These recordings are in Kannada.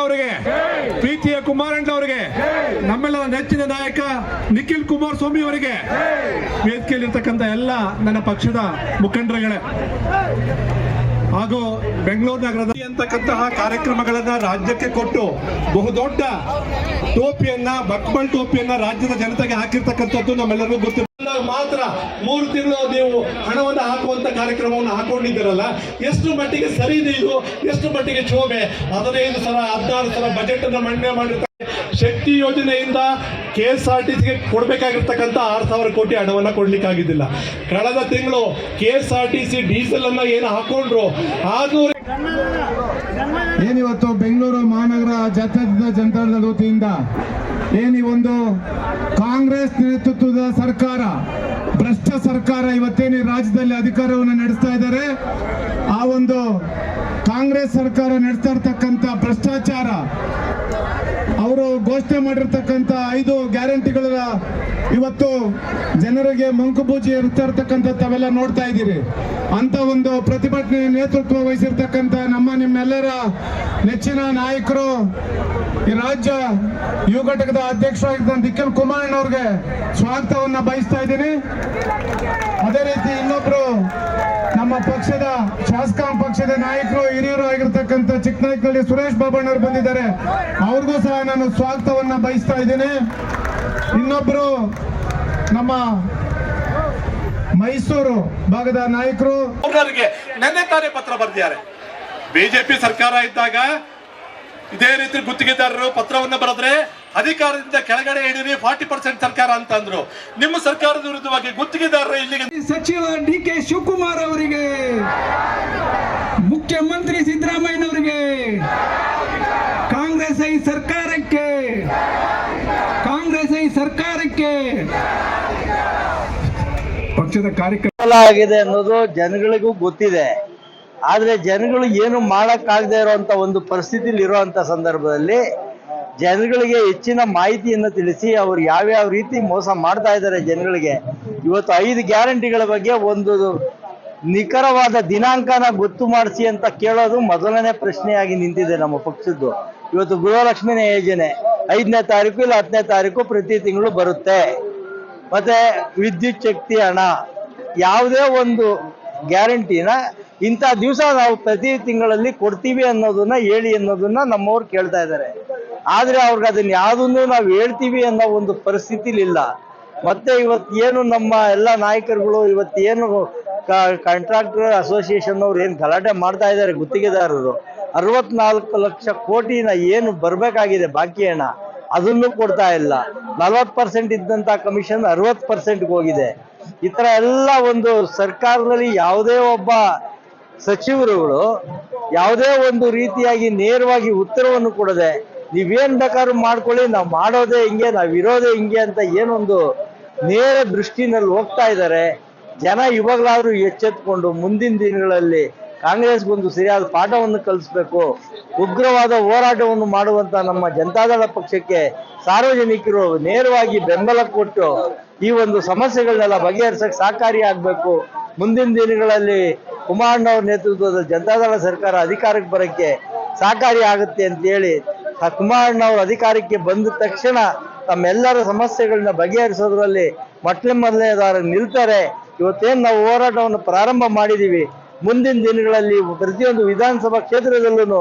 ಅವರಿಗೆ, ಪ್ರೀತಿಯ ಕುಮಾರಣ್ಣ ಅವರಿಗೆ ನಮ್ಮೆಲ್ಲರ ನೆಚ್ಚಿನ ನಾಯಕ ನಿಖಿಲ್ ಕುಮಾರ್ ಸ್ವಾಮಿ ಅವರಿಗೆ, ವೇದಿಕೆಯಲ್ಲಿರ್ತಕ್ಕಂಥ ಎಲ್ಲ ನನ್ನ ಪಕ್ಷದ ಮುಖಂಡರುಗಳೇ. ಹಾಗೂ ಬೆಂಗಳೂರು ನಗರದ ಅಂತಕ್ಕಂತಹ ಕಾರ್ಯಕ್ರಮಗಳನ್ನ ರಾಜ್ಯಕ್ಕೆ ಕೊಟ್ಟು ಬಹುದೊಡ್ಡ ಟೋಪಿಯನ್ನ ಬಕ್ಬಲ್ ಟೋಪಿಯನ್ನ ರಾಜ್ಯದ ಜನತೆಗೆ ಹಾಕಿರ್ತಕ್ಕಂಥದ್ದು ನಮ್ಮೆಲ್ಲರಿಗೂ ಗೊತ್ತು ಮಾತ್ರ ಮೂರು ತಿಂಗಳು ನೀವು ಹಣವನ್ನು ಹಾಕುವಂತ ಕಾರ್ಯಕ್ರಮವನ್ನು ಹಾಕೊಂಡಿದ್ದೀರಲ್ಲ? ಎಷ್ಟು ಮಟ್ಟಿಗೆ ಸರಿ ಇದೆ ಎಷ್ಟು ಮಟ್ಟಿಗೆ ಶೋಭೆ? ಹದಿನೈದು ಸಲ, ಹದಿನಾರು ಸಲ ಬಜೆಟ್ ಅನ್ನು ಮಂಡನೆ ಮಾಡಿರ್ತಾರೆ ಶಕ್ತಿ ಯೋಜನೆಯಿಂದ ಕೆ ಎಸ್ ಆರ್ ಟಿ ಸಿಗೆ ಕೊಡಬೇಕಾಗಿರ್ತಕ್ಕಂಥ ಆರು ಸಾವಿರ ಕೋಟಿ ಹಣವನ್ನು ಕೊಡ್ಲಿಕ್ಕಾಗಿದ್ದಿಲ್ಲ. ಕಳೆದ ತಿಂಗಳು K S R T C diesel ಅನ್ನ ಏನು ಹಾಕೊಂಡ್ರು? ಆರ್ನೂರು ಏನಿವತ್ತು ಬೆಂಗಳೂರು ಮಹಾನಗರ ಜಾತ್ಯತೀತ ಜನತಾದ ವತಿಯಿಂದ ಏನಿ ಒಂದು ಕಾಂಗ್ರೆಸ್ ನೇತೃತ್ವದ ಸರ್ಕಾರ, ಭ್ರಷ್ಟ ಸರ್ಕಾರ ಇವತ್ತೇನು ರಾಜ್ಯದಲ್ಲಿ ಅಧಿಕಾರವನ್ನು ನಡೆಸ್ತಾ ಇದ್ದಾರೆ. ಆ ಒಂದು ಕಾಂಗ್ರೆಸ್ ಸರ್ಕಾರ ನಡೆಸ್ತಾ ಇರ್ತಕ್ಕಂಥ ಭ್ರಷ್ಟಾಚಾರ, ಅವರು ಘೋಷಣೆ ಮಾಡಿರ್ತಕ್ಕಂಥ ಐದು ಗ್ಯಾರಂಟಿಗಳ ಇವತ್ತು ಜನರಿಗೆ ಮಂಕುಬೂಜಿ ಇರ್ತಾ ಇರ್ತಕ್ಕಂಥ ತಾವೆಲ್ಲ ನೋಡ್ತಾ ಇದ್ದೀರಿ. ಅಂತ ಒಂದು ಪ್ರತಿಭಟನೆ ನೇತೃತ್ವ ವಹಿಸಿರ್ತಕ್ಕಂಥ ನಮ್ಮ ನಿಮ್ಮೆಲ್ಲರ ನೆಚ್ಚಿನ ನಾಯಕರು ಈ ರಾಜ್ಯ ಯುವ ಘಟಕದ ಅಧ್ಯಕ್ಷರಾಗಿದ್ದ ನಿಖಿಲ್ ಕುಮಾರಣ್ಣವ್ರಿಗೆ ಸ್ವಾಗತವನ್ನು ಬಯಸ್ತಾ ಇದ್ದೀನಿ. ನಮ್ಮ ಪಕ್ಷದ, ಶಾಸಕಾಂಗ ಪಕ್ಷದ ನಾಯಕರು, ಹಿರಿಯರು ಆಗಿರ್ತಕ್ಕಂಥ ಚಿಕ್ಕನಾಯಕನಹಳ್ಳಿ ಸುರೇಶ್ ಬಾಬಣ್ಣವರು ಬಂದಿದ್ದಾರೆ. ಅವ್ರಿಗೂ ಸಹ ನಾನು ಸ್ವಾಗತವನ್ನ ಬಯಸ್ತಾ ಇದ್ದೀನಿ. ಇನ್ನೊಬ್ರು ನಮ್ಮ ಮೈಸೂರು ಭಾಗದ ನಾಯಕರು. ನೆನ್ನೆ ತಾನೇ ಪತ್ರ ಬರೆದಿದ್ದಾರೆ. ಬಿಜೆಪಿ ಸರ್ಕಾರ ಇದ್ದಾಗ ಇದೇ ರೀತಿ ಗುತ್ತಿಗೆದಾರರು ಪತ್ರವನ್ನು ಬರೆದ್ರೆ ಅಧಿಕಾರದಿಂದ ಕೆಳಗಡೆ ಇಡೀರಿ ಫಾರ್ಟಿ ಪರ್ಸೆಂಟ್ ಸರ್ಕಾರ ಅಂತ ಅಂದ್ರು ನಿಮ್ಮ ಸರ್ಕಾರದ ವಿರುದ್ಧವಾಗಿ ಗುತ್ತಿಗೆದಾರರು ಇಲ್ಲಿಗೆ ಸಚಿವ ಡಿ ಕೆ ಶಿವಕುಮಾರ್ ಅವರಿಗೆ ಮುಖ್ಯಮಂತ್ರಿ ಸಿದ್ದರಾಮಯ್ಯನವರಿಗೆ ಕಾಂಗ್ರೆಸ್ ಐ ಸರ್ಕಾರಕ್ಕೆ ಕಾಂಗ್ರೆಸ್ ಐ ಸರ್ಕಾರಕ್ಕೆ ಪಕ್ಷದ ಕಾರ್ಯಕ್ರಮ ಆಗಿದೆ ಅನ್ನೋದು ಜನಗಳಿಗೂ ಗೊತ್ತಿದೆ. ಆದ್ರೆ ಜನಗಳು ಏನು ಮಾಡಕ್ಕಾಗದೇ ಇರುವಂತ ಒಂದು ಪರಿಸ್ಥಿತಿಲಿ ಇರುವಂತ ಸಂದರ್ಭದಲ್ಲಿ ಜನಗಳಿಗೆ ಹೆಚ್ಚಿನ ಮಾಹಿತಿಯನ್ನು ತಿಳಿಸಿ ಅವ್ರು ಯಾವ್ಯಾವ ರೀತಿ ಮೋಸ ಮಾಡ್ತಾ ಇದ್ದಾರೆ ಜನಗಳಿಗೆ. ಇವತ್ತು ಐದು ಗ್ಯಾರಂಟಿಗಳ ಬಗ್ಗೆ ಒಂದು ನಿಖರವಾದ ದಿನಾಂಕನ ಗೊತ್ತು ಮಾಡಿಸಿ ಅಂತ ಕೇಳೋದು ಮೊದಲನೇ ಪ್ರಶ್ನೆಯಾಗಿ ನಿಂತಿದೆ ನಮ್ಮ ಪಕ್ಷದ್ದು. ಇವತ್ತು ಗೃಹಲಕ್ಷ್ಮಿ ಯೋಜನೆ ಐದನೇ ತಾರೀಕು ಇಲ್ಲ ಹತ್ತನೇ ತಾರೀಕು ಪ್ರತಿ ತಿಂಗಳು ಬರುತ್ತೆ. ಮತ್ತೆ ವಿದ್ಯುತ್ ಶಕ್ತಿ ಹಣ ಯಾವುದೇ ಒಂದು ಗ್ಯಾರಂಟಿನ ಇಂಥ ದಿವಸ ನಾವು ಪ್ರತಿ ತಿಂಗಳಲ್ಲಿ ಕೊಡ್ತೀವಿ ಅನ್ನೋದನ್ನ ಹೇಳಿ ಅನ್ನೋದನ್ನ ನಮ್ಮವ್ರು ಕೇಳ್ತಾ ಇದ್ದಾರೆ. ಆದ್ರೆ ಅವ್ರಿಗೆ ಅದನ್ನ ಯಾವುದನ್ನು ನಾವು ಹೇಳ್ತೀವಿ ಅನ್ನೋ ಒಂದು ಪರಿಸ್ಥಿತಿಲಿಲ್ಲ. ಮತ್ತೆ ಇವತ್ತು ಏನು ನಮ್ಮ ಎಲ್ಲ ನಾಯಕರುಗಳು ಇವತ್ತು ಏನು ಕಾಂಟ್ರಾಕ್ಟರ್ ಅಸೋಸಿಯೇಷನ್ ಅವ್ರು ಏನು ಗಲಾಟೆ ಮಾಡ್ತಾ ಇದ್ದಾರೆ ಗುತ್ತಿಗೆದಾರರು. ಅರವತ್ನಾಲ್ಕು ಲಕ್ಷ ಕೋಟಿನ ಏನು ಬರಬೇಕಾಗಿದೆ ಬಾಕಿ ಹಣ ಅದನ್ನು ಕೊಡ್ತಾ ಇಲ್ಲ. ನಲವತ್ತು ಪರ್ಸೆಂಟ್ ಇದ್ದಂತ ಕಮಿಷನ್ ಅರವತ್ತು ಪರ್ಸೆಂಟ್ಗೆ ಹೋಗಿದೆ. ಈ ಥರ ಎಲ್ಲ ಒಂದು ಸರ್ಕಾರದಲ್ಲಿ ಯಾವುದೇ ಒಬ್ಬ ಸಚಿವರುಗಳು ಯಾವುದೇ ಒಂದು ರೀತಿಯಾಗಿ ನೇರವಾಗಿ ಉತ್ತರವನ್ನು ಕೊಡದೆ ನೀವೇನ್ ಬೇಕಾದ್ರೂ ಮಾಡ್ಕೊಳ್ಳಿ, ನಾವು ಮಾಡೋದೇ ಹಿಂಗೆ, ನಾವು ಇರೋದೇ ಹಿಂಗೆ ಅಂತ ಏನೊಂದು ನೇರ ದೃಷ್ಟಿನಲ್ಲಿ ಹೋಗ್ತಾ ಇದ್ದಾರೆ. ಜನ ಇವಾಗಲಾದ್ರೂ ಎಚ್ಚೆತ್ಕೊಂಡು ಮುಂದಿನ ದಿನಗಳಲ್ಲಿ ಕಾಂಗ್ರೆಸ್ಗೊಂದು ಸರಿಯಾದ ಪಾಠವನ್ನು ಕಲಿಸ್ಬೇಕು, ಉಗ್ರವಾದ ಹೋರಾಟವನ್ನು ಮಾಡುವಂತ ನಮ್ಮ ಜನತಾದಳ ಪಕ್ಷಕ್ಕೆ ಸಾರ್ವಜನಿಕರು ನೇರವಾಗಿ ಬೆಂಬಲ ಕೊಟ್ಟು ಈ ಒಂದು ಸಮಸ್ಯೆಗಳನ್ನೆಲ್ಲ ಬಗೆಹರಿಸಕ್ಕೆ ಸಹಕಾರಿ ಆಗ್ಬೇಕು. ಮುಂದಿನ ದಿನಗಳಲ್ಲಿ ಕುಮಾರಣ್ಣವ್ರ ನೇತೃತ್ವದ ಜನತಾದಳ ಸರ್ಕಾರ ಅಧಿಕಾರಕ್ಕೆ ಬರಕ್ಕೆ ಸಹಕಾರಿ ಆಗುತ್ತೆ ಅಂತ ಹೇಳಿ ಆ ಕುಮಾರಣ್ಣವ್ರ ಅಧಿಕಾರಕ್ಕೆ ಬಂದ ತಕ್ಷಣ ತಮ್ಮೆಲ್ಲರ ಸಮಸ್ಯೆಗಳನ್ನ ಬಗೆಹರಿಸೋದ್ರಲ್ಲಿ ಮೊಟ್ಟ ಮೊದಲನೇದಾರು ನಿಲ್ತಾರೆ. ಇವತ್ತೇನು ನಾವು ಹೋರಾಟವನ್ನು ಪ್ರಾರಂಭ ಮಾಡಿದೀವಿ, ಮುಂದಿನ ದಿನಗಳಲ್ಲಿ ಪ್ರತಿಯೊಂದು ವಿಧಾನಸಭಾ ಕ್ಷೇತ್ರದಲ್ಲೂ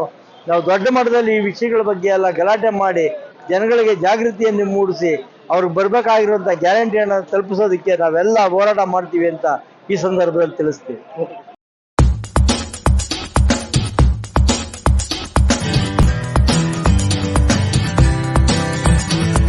ನಾವು ದೊಡ್ಡ ಮಟ್ಟದಲ್ಲಿ ಈ ವಿಷಯಗಳ ಬಗ್ಗೆ ಎಲ್ಲ ಗಲಾಟೆ ಮಾಡಿ ಜನಗಳಿಗೆ ಜಾಗೃತಿಯನ್ನು ಮೂಡಿಸಿ ಅವ್ರಿಗೆ ಬರ್ಬೇಕಾಗಿರುವಂತ ಗ್ಯಾರಂಟಿಯನ್ನು ತಲುಪಿಸೋದಕ್ಕೆ ನಾವೆಲ್ಲ ಹೋರಾಟ ಮಾಡ್ತೀವಿ ಅಂತ ಈ ಸಂದರ್ಭದಲ್ಲಿ ತಿಳಿಸ್ತೀವಿ.